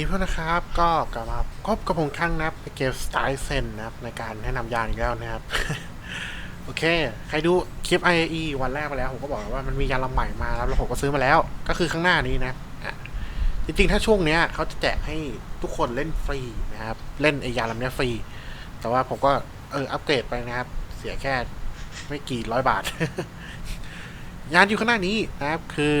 ดีเพื่อนนะครับ ก็กลับมาพบกับผมครั้งนะครับเกมสไตล์เซนนะครับ ในการแนะนำยานอีกแล้วนะครับ โอเค ใครดูคลิป IAE วันแรกไปแล้ว ผมก็บอกว่ามันมียานลำใหม่มาแล้วแล้วผมก็ซื้อมาแล้ว ก็คือข้างหน้านี้นะอะจริงๆ ถ้าช่วงเนี้ยเขาจะแจกให้ทุกคนเล่นฟรีนะครับ เล่นไอยานลำเนี้ยฟรี แต่ว่าผมก็เอออัปเกรดไปนะครับ เสียแค่ไม่กี่ร้อยบาท ยานอยู่ข้างหน้านี้นะครับคือ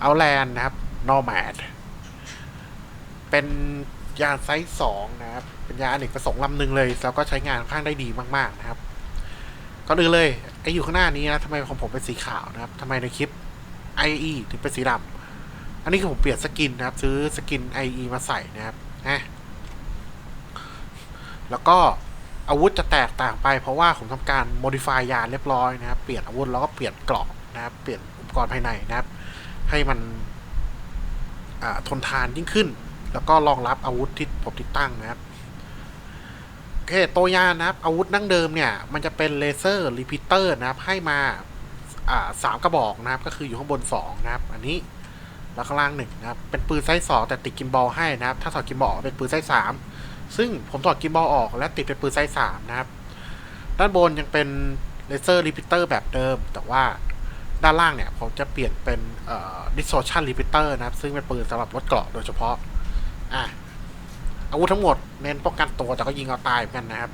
เอาแลนนะครับ Nomad เป็นยานไซส์สองนะครับ เป็นยานอเนกประสงค์ลำหนึ่งเลย แล้วก็ใช้งานค่อนข้างได้ดีมาก ๆ นะครับก่อนอื่นเลยไออยู่ข้างหน้านี้นะทำไมของผมเป็นสีขาวนะครับทำไมในคลิป IE ถึงเป็นสีดำอันนี้คือผมเปลี่ยนสกินนะครับ ซื้อสกิน IE มาใส่นะครับนะแล้วก็อาวุธจะแตกต่างไป เพราะว่าผมทำการ modify ยานเรียบร้อยนะครับ เปลี่ยนอาวุธแล้วก็เปลี่ยนกราะนะครับ เปลี่ยนอุปกรณ์ภายในนะครับ ให้มันทนทานยิ่งขึ้น แล้วก็รองรับอาวุธที่ผมติดตั้งนะครับโอเคตัวยานนะครับ อาวุธดั้งเดิมเนี่ย มันจะเป็นเลเซอร์รีพิเตอร์นะครับ ให้มาอ่าสามกระบอกนะครับ ก็คืออยู่ข้างบนสองนะครับ อันนี้แล้วข้างล่างหนึ่งนะครับ เป็นปืนไซส์สองแต่ติดกิมบอลให้นะครับ ถ้าถอดกิมบอลเป็นปืนไซส์สามซึ่งผมถอดกิมบอลออกและติดเป็นปืนไซส์สามนะครับ ด้านบนยังเป็นเลเซอร์รีพิเตอร์แบบเดิม แต่ว่าด้านล่างเนี่ยผมจะเปลี่ยนเป็นเอ่อ distortion repeater นะครับ ซึ่งเป็นปืนสำหรับลดเกราะโดยเฉพาะ อะอาวุธทั้งหมดเน้นป้องกันตัวแต่ก็ยิงเอาตายเหมือนกันนะครับ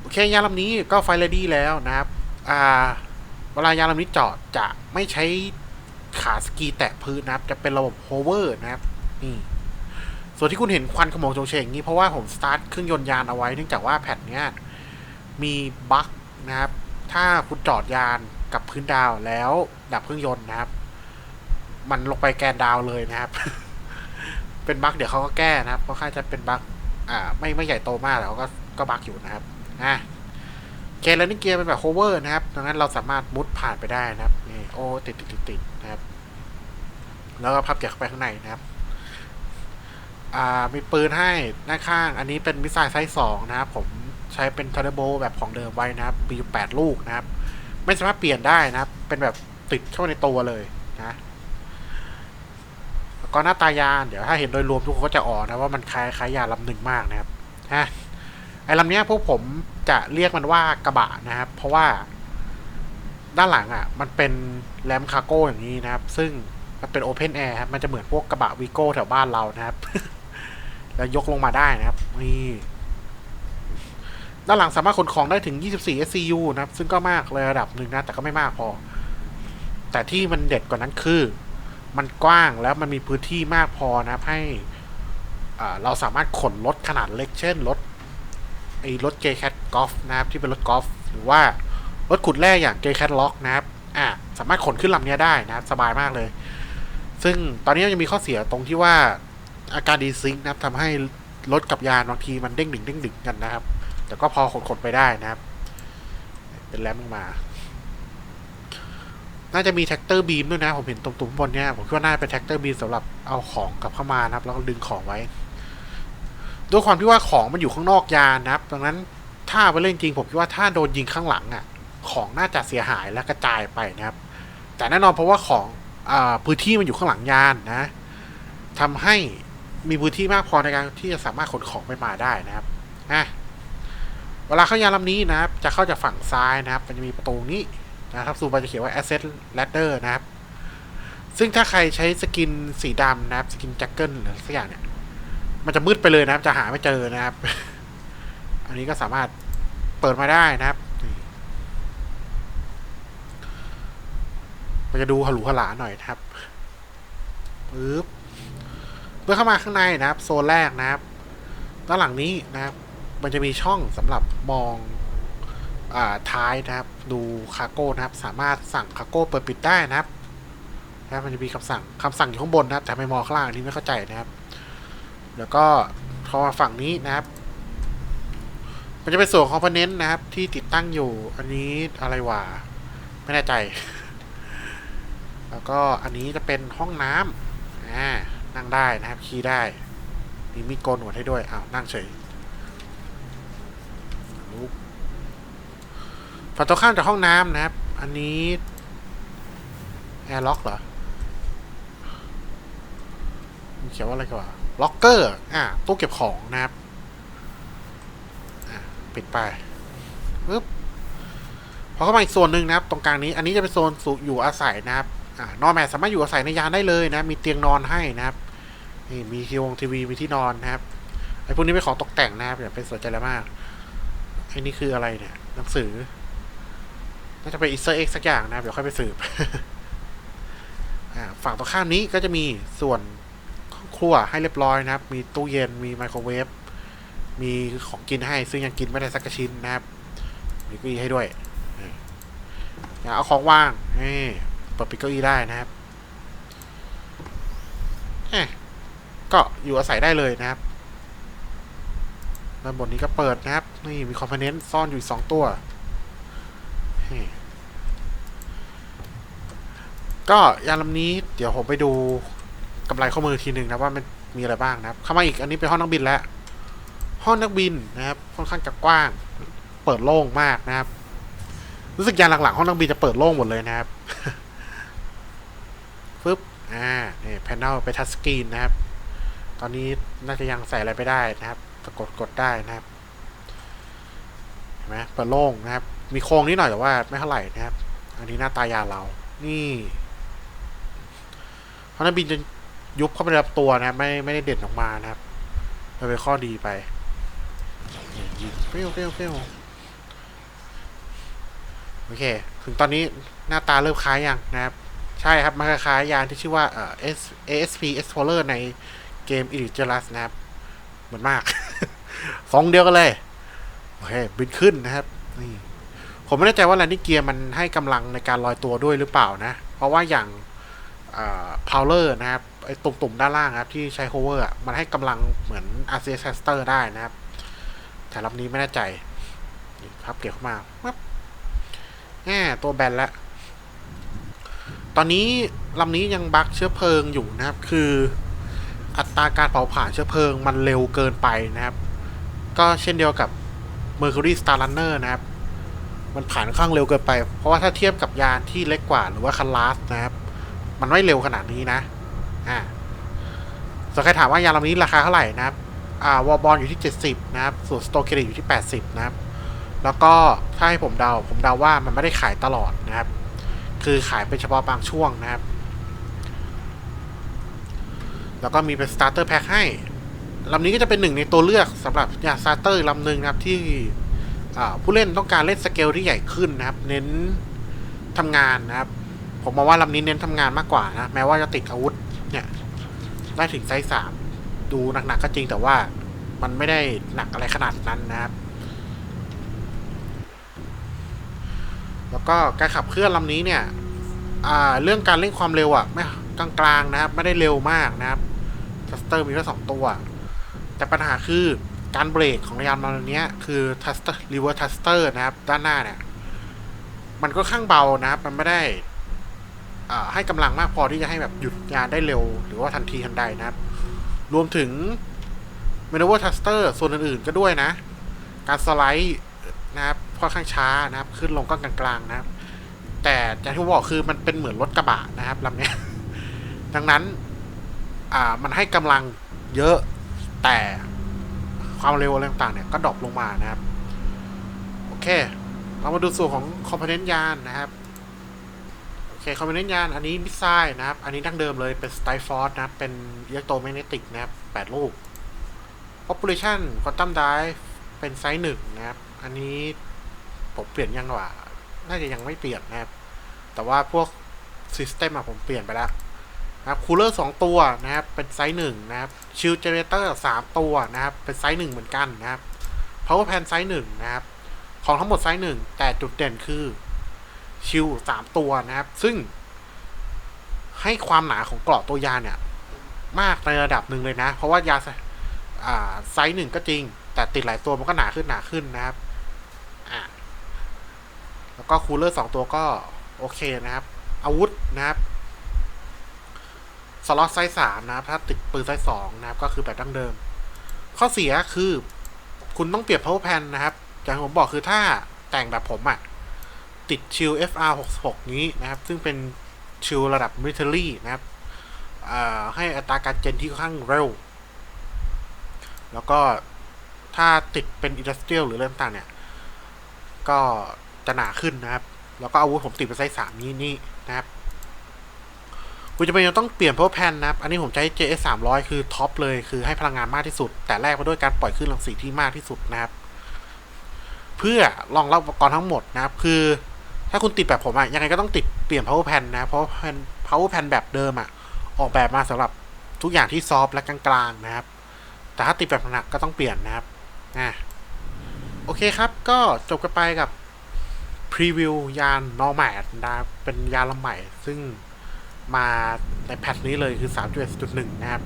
โอเคยานลำนี้ก็ไฟเรดี้แล้วนะครับ อ่า เวลายานลำนี้จอดจะไม่ใช้ขาสกีแตะพื้นนะครับ จะเป็นระบบโฮเวอร์นะครับนี่ส่วนที่คุณเห็นควันขโมงโจงเชงนี้เพราะว่าผมสตาร์ทเครื่องยนต์ยานเอาไว้เนื่องจากว่าแผ่นเนี้ยมีบั๊กนะครับ ถ้าคุณจอดยานกับพื้นดาวแล้วดับเครื่องยนต์นะครับ มันลงไปแกนดาวเลยนะครับ เป็นบั๊กเดี๋ยวเขาก็แก้นะครับเพราะค่าจะเป็นบั๊กอ่า ไม่ไม่ใหญ่โตมากแต่เขาก็ก็บั๊กอยู่นะครับอะเกมแล้วนี่เกียร์เป็นแบบโคเวอร์นะครับดังนั้นเราสามารถมุดผ่านไปได้นะครับนี่โอ้ติดติดติดติดนะครับ แล้วก็พับเกียร์เข้าไปข้างในนะครับ อ่ามีปืนให้ด้าข้าง อันนี้เป็นมิสไซล์ไซส์สองนะครับ ผมใช้เป็นทอร์โบแบบของเดิมไว้นะครับมีอยู่แปดลูกนะครับ ไม่สามารถเปลี่ยนได้นะครับ เป็นแบบติดเข้าในตัวเลยนะ ก็หน้าตายานเดี๋ยวถ้าเห็นโดยรวมทุกคนก็จะอ๋อนะว่ามันคล้ายคล้ายยาลำหนึ่งมากนะครับฮะไอ้ลำเนี้ยพวกผมจะเรียกมันว่ากระบะนะครับ เพราะว่าด้านหลังอะ มันเป็นแรมคารโก้อย่างนี้นะครับ ซึ่งมันเป็นโอเพนแอร์ครับมันจะเหมือนพวกกระบะวีโก้แถวบ้านเรานะครับ แล้วยกลงมาได้นะครับนี่ด้านหลังสามารถขนของได้ถึง 24 SCU นะครับ ซึ่งก็มากเลยระดับหนึ่งนะ แต่ก็ไม่มากพอ แต่ที่มันเด็ดกว่านั้นคือ มันกว้างแล้วมันมีพื้นที่มากพอนะให้เราสามารถขนรถขนาดเล็กเช่นรถไอ้รถ J-Cat Golf นะครับที่เป็นรถกอล์ฟหรือว่ารถขุดแร่อย่าง J-Cat Lock นะครับอ่าสามารถขนขึ้นลำนี้ได้นะครับสบายมากเลย ซึ่งตอนนี้ยังมีข้อเสียตรงที่ว่าอาการดีซิงค์นะครับทำให้รถกับยานบางทีมันเด้งดึงเด้งดึงกันนะครับ แต่ก็พอขนขนไปได้นะครับ เป็นแรมลงมา น่าจะมีแท็กเตอร์บีมด้วยนะ ผมเห็นตรงตุ้มบนเนี้ยผมคิดว่าน่าจะเป็นแท็กเตอร์บีมสำหรับเอาของกลับเข้ามานะครับ แล้วก็ดึงของไว้ด้วยความที่ว่าของมันอยู่ข้างนอกยานนะครับ ดังนั้นถ้าไปเล่นจริงผมคิดว่าถ้าโดนยิงข้างหลังอะ ของน่าจะเสียหายและกระจายไปนะครับ แต่แน่นอนเพราะว่าของอพื้นที่มันอยู่ข้างหลังยานนะทำให้มีพื้นที่มากพอในการที่จะสามารถขนของไปมาได้นะครับอะเวลาเข้ายานลำนี้นะครับ จะเข้าจากฝั่งซ้ายนะครับ มันจะมีประตูนี้ นะครับซูมไปจะเขียนว่า asset ladder นะครับ ซึ่งถ้าใครใช้สกินสีดำนะครับ สกินแจ็คเกิลหรือสักอย่างเนี่ย มันจะมืดไปเลยนะครับ จะหาไม่เจอนะครับ อันนี้ก็สามารถเปิดมาได้นะครับมันจะดูหรูหราหน่อยนะครับปึ๊บเมื่อเข้ามาข้างในนะครับ โซนแรกนะครับ ด้านหลังนี้นะครับ มันจะมีช่องสำหรับมอง ท้ายนะครับ ดูคาร์โก้นะครับ สามารถสั่งคาร์โก้เปิดปิดได้นะครับนะมันจะมีคำสั่งคำสั่งอยู่ข้างบนนะครับแต่ไม่มองข้างล่างอันนี้ไม่เข้าใจนะครับ แล้วก็พอมาฝั่งนี้นะครับ มันจะเป็นส่วนคอมโพเนนต์นะครับ ที่ติดตั้งอยู่ อันนี้อะไรวะไม่แน่ใจ แล้วก็อันนี้จะเป็นห้องน้ำอ่านั่งได้นะครับคีย์ได้ มีมีดโกนหนวให้ด้วยอ้าวนั่งเฉยลุก ฝั่งตรงข้ามจากห้องน้ำนะครับ อันนี้แอร์ล็อกเหรอเขียนว่าอะไรกันวะล็อกเกอร์ อ่าตู้เก็บของนะครับ อ่าปิดไปปึ๊บพอเข้ามาอีกโซนหนึ่งนะครับ ตรงกลางนี้ อันนี้จะเป็นโซนสูอยู่อาศัยนะครับ อ่านอนแมทสามารถอยู่อาศัยในยานได้เลยนะ มีเตียงนอนให้นะครับ นี่มีทีวงทีวี มีที่นอนนะครับ ไอ้พวกนี้เป็นของตกแต่งนะครับอย่าไปสนใจอะไรมากไอ้นี่คืออะไรเนี่ย หนังสือ น่าจะเป็นอีสเตอร์เอ็กสักอย่างนะเดี๋ยวค่อยไปสืบฝั่งตรงข้ามนี้ก็จะมีส่วนครัวให้เรียบร้อยนะครับ มีตู้เย็นมีไมโครเวฟมีของกินให้ซึ่งยังกินไม่ได้สักชิ้นนะครับ มีเก้าอี้ให้ด้วยอย่าเอาของว่างนี่เปิดปิดเก้าอี้ได้นะครับก็อยู่อาศัยได้เลยนะครับด้านบนนี้ก็เปิดนะครับ นี่มีคอมโพเนนต์ซ่อนอยู่สองตัว นี่ก็ยานลำนี้เดี๋ยวผมไปดูกำไรข้อมือทีหนึ่งนะว่ามันมีอะไรบ้างนะครับ เข้ามาอีกอันนี้เป็นห้องนักบินแล้ว ห้องนักบินนะครับ ค่อนข้างจะกว้าง เปิดโล่งมากนะครับ รู้สึกยานหลังๆห้องนักบินจะเปิดโล่งหมดเลยนะครับฟึบอ่านี่แพนเนลไปทัชสกรีนนะครับ ตอนนี้น่าจะยังใส่อะไรไปได้นะครับกดกดได้นะครับ นไหมเปิดโล่งนะครับ มีโครงนิดหน่อยแต่ว่าไม่เท่าไหร่นะครับ อันนี้หน้าตายาเรา นี่ห้องนักบินจะยุบเข้าไปในลำตัวนะครับไม่ไม่ได้เด่นออกมานะครับมันเป็นข้อดีไปยิงเปรี้ยวเปรี้ยวเปรี้ยวโอเค ถึงตอนนี้หน้าตาเริ่มคล้ายยังนะครับ ใช่ครับ มันคล้ายยานที่ชื่อว่าเอ่อ S ASP Explorer ในเกม Elite g e l u s นะครับ เหมือนมากฟองเดียวกันเลย โอเคบินขึ้นนะครับนี่ผมไม่แน่ใจว่าแลนดิ้งเกียร์มันให้กำลังในการลอยตัวด้วยหรือเปล่านะ เพราะว่าอย่างพาวเลอร์นะครับไอ้ตุ่มๆด้านล่างครับที่ใช้ hover อะมันให้กำลังเหมือน RCS Caster ได้นะครับ แต่ลำนี้ไม่แน่ใจนี่พับเก็บเข้ามาปั๊บแง่ตัวแบนแล้ว ตอนนี้ลำนี้ยังบักเชื้อเพลิงอยู่นะครับ คืออัตราการเผาผลาญเชื้อเพลิงมันเร็วเกินไปนะครับ ก็เช่นเดียวกับ Mercury Star Runner นะครับ มันผ่านข้างเร็วเกินไป เพราะว่าถ้าเทียบกับยานที่เล็กกว่าหรือว่าคันลาสนะครับ มันไม่เร็วขนาดนี้นะอ่าส่วนใครถามว่ายานลำนี้ราคาเท่าไหร่นะครับอ่าวอบอลอยู่ที่ 70 นะครับ ส่วนสโตเครดิตอยู่ที่ 80 นะครับ แล้วก็ถ้าให้ผมเดา ผมเดาว่ามันไม่ได้ขายตลอดนะครับ คือขายเป็นเฉพาะบางช่วงนะครับ แล้วก็มีเป็นสตาร์เตอร์แพ็คให้ ลำนี้ก็จะเป็นหนึ่งในตัวเลือกสำหรับยาสตาร์เตอร์ลำหนึ่งนะครับที่ผู้เล่นต้องการเล่นสเกลที่ใหญ่ขึ้นนะครับ เน้นทำงานนะครับ ผมมองว่าลำนี้เน้นทำงานมากกว่านะแม้ว่าจะติดอาวุธเนี่ยได้ถึงไซส์สามดูหนักๆก็จริงแต่ว่ามันไม่ได้หนักอะไรขนาดนั้นนะครับ แล้วก็การขับเคลื่อนลำนี้เนี่ยเรื่องการเร่งความเร็วอะ่ะไม่กลางๆนะครับ ไม่ได้เร็วมากนะครับทัสเตอร์มีแค่สองตัว แต่ปัญหาคือการเบรกของยานลำนี้คือทัสเตอร์รีเวอร์ทัสเตอร์นะครับ ด้านหน้าเนี่ย มันก็ข้างเบานะครับ มันไม่ได้ให้กำลังมากพอที่จะให้แบบหยุดยานได้เร็ว หรือว่าทันทีทันใดนะครับ รวมถึง m a n o v e r Thruster ส่วนอื่นๆก็ด้วยนะ การสไลด์นะครับค่อนข้างช้านะครับ ขึ้นลงก็กลางๆนะครับ แต่อย่างที่ผมบอกคือมันเป็นเหมือนรถกระบะนะครับลำนี้ดังนั้น อ่ามันให้กำลังเยอะ แต่ความเร็วอะไรต่างๆเนี่ย ก็ดรอปลงมานะครับ โอเค เรามาดูส่วนของคอมโพเนนต์ยานนะครับโอเคคอมโพเนนต์ยานอันนี้มิสไซล์นะครับ อันนี้ดั้งเดิมเลยเป็นสไตฟอร์ดนะครับ เป็นอิเล็กโทรแมกเนติกนะครับแปดลูก population quantum drive เป็นไซส์หนึ่งนะครับ อันนี้ผมเปลี่ยนยังว่าน่าจะยังไม่เปลี่ยนนะครับ แต่ว่าพวก system อะผมเปลี่ยนไปแล้ว นะครับคูลเลอร์สองตัวนะครับเป็นไซส์หนึ่งนะครับชิลเจเนเรเตอร์สามตัวนะครับเป็นไซส์หนึ่งเหมือนกันนะครับ power pan ไซส์หนึ่งนะครับของทั้งหมดไซส์หนึ่งแต่จุดเด่นคือชิลสามตัวนะครับ ซึ่ง ให้ความหนาของเกราะตัวยาเนี่ย มากในระดับหนึ่งเลยนะ เพราะว่ายาไซส์หนึ่งก็จริง แต่ติดหลายตัวมันก็หนาขึ้นหนาขึ้นนะครับแล้วก็คูลเลอร์สองตัวก็โอเคนะครับ อาวุธนะครับ สล็อตไซส์สามนะครับ ถ้าติดปืนไซส์สองนะครับ ก็คือแบบดั้งเดิม ข้อเสียคือคุณต้องเปลี่ยน power pan นะครับ อย่างผมบอกคือถ้าแต่งแบบผมอะ่ะ ติดชิล FR 66นี้นะครับ ซึ่งเป็นชิลระดับ military นะครับให้อัตราการเจนที่ค่อนข้างเร็ว แล้วก็ถ้าติดเป็นอินดัสเทรียลหรือเรื่องต่างเนี่ย ก็จะหนาขึ้นนะครับ แล้วก็อาวุธผมติดเป็นไซส์สามนี้นี่นะครับ คุณจะเป็นยังต้องเปลี่ยน power pan นะครับ อันนี้ผมใช้ JS 300 คือท็อปเลย คือให้พลังงานมากที่สุด แต่แรกมาด้วยการปล่อยคลื่นรังสีที่มากที่สุดนะครับ เพื่อรองรับอุปกรณ์ทั้งหมดนะครับ คือ ถ้าคุณติดแบบผมอะยังไงก็ต้องติดเปลี่ยน power pan นะ เพราะ pan power pan แบบเดิมอะออกแบบมาสำหรับทุกอย่างที่ซอฟต์และกลางๆนะครับ แต่ถ้าติดแบบหนักก็ต้องเปลี่ยนนะครับอะโอเคครับ ก็จบกันไปกับพรีวิวยาน Nomad นะครับเป็นยานลำใหม่ซึ่ง มาในแพทนี้เลยคือ 3.1.1 นะครับ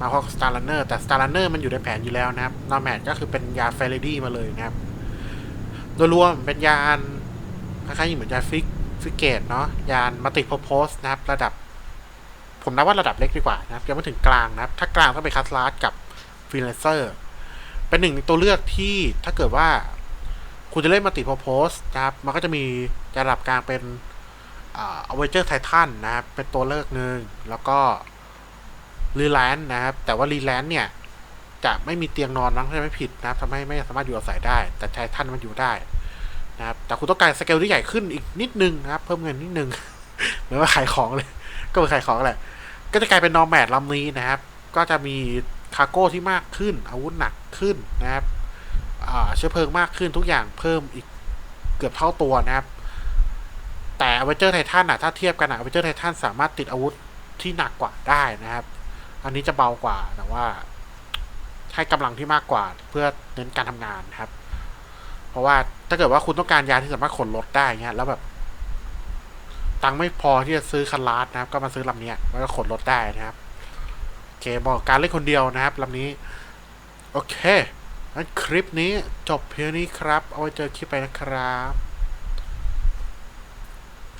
มาพร้อมกับ Star Runner แต่ Star Runner มันอยู่ในแผนอยู่แล้วนะครับ Nomad ก็คือเป็นยาน f a r a d y มาเลยนะครับ โดยรวมเป็นยานคล้ายๆเหมือนยาฟิกฟิกเกตเนาะยานมัลติ p พ r p o s e นะครับ ระดับ ผมนับว่าระดับเล็กดีกว่านะครับยังไม่ถึงกลางนะครับ ถ้ากลางต้องไปคัสลาสกับฟรีแลเซอร์เป็นหนึ่งในตัวเลือกที่ถ้าเกิดว่า คุณจะเล่นมัลติ p พ r p o s e นะครับ มันก็จะมีระดับกลางเป็น อ่าอเวเจอร์ไททันนะครับ เป็นตัวเลือกหนึ่งแล้วก็รีแลนด์นะครับ แต่ว่ารีแลนด์เนี่ย จะไม่มีเตียงนอนมั้งถ้าไม่ผิดนะครับทำให้ไม่สามารถอยู่อาศัยได้ แต่ไททันมันอยู่ได้นะครับ แต่คุณต้องการสเกลที่ใหญ่ขึ้นอีกนิดนึงนะครับ เพิ่มเงินนิดนึงเหมือนว่าขายของเลย ก็เป็นขายของแหละ ก็จะกลายเป็นนอร์แมดลำนี้นะครับ ก็จะมีคาร์โก้ที่มากขึ้น อาวุธหนักขึ้นนะครับอ่าเชื้อเพลิงมากขึ้นทุกอย่างเพิ่มอีกเกือบเท่าตัวนะครับ แต่อเวเจอร์ไททันอะถ้าเทียบกันอะอเวเจอร์ไททันสามารถติดอาวุธที่หนักกว่าได้นะครับ อันนี้จะเบากว่าแต่ว่า ให้กำลังที่มากกว่าเพื่อเน้นการทำงานครับ เพราะว่าถ้าเกิดว่าคุณต้องการยานที่สามารถขนรถได้เงี้ยแล้วแบบตังไม่พอที่จะซื้อคันลาสนะครับ ก็มาซื้อลำเนี้ยมันก็ขนรถได้นะครับโอเคบอกการเล่นคนเดียวนะครับลำนี้ โอเคงั้นคลิปนี้จบเพียงนี้ครับ เอาไว้เจอคลิปไปนะครับ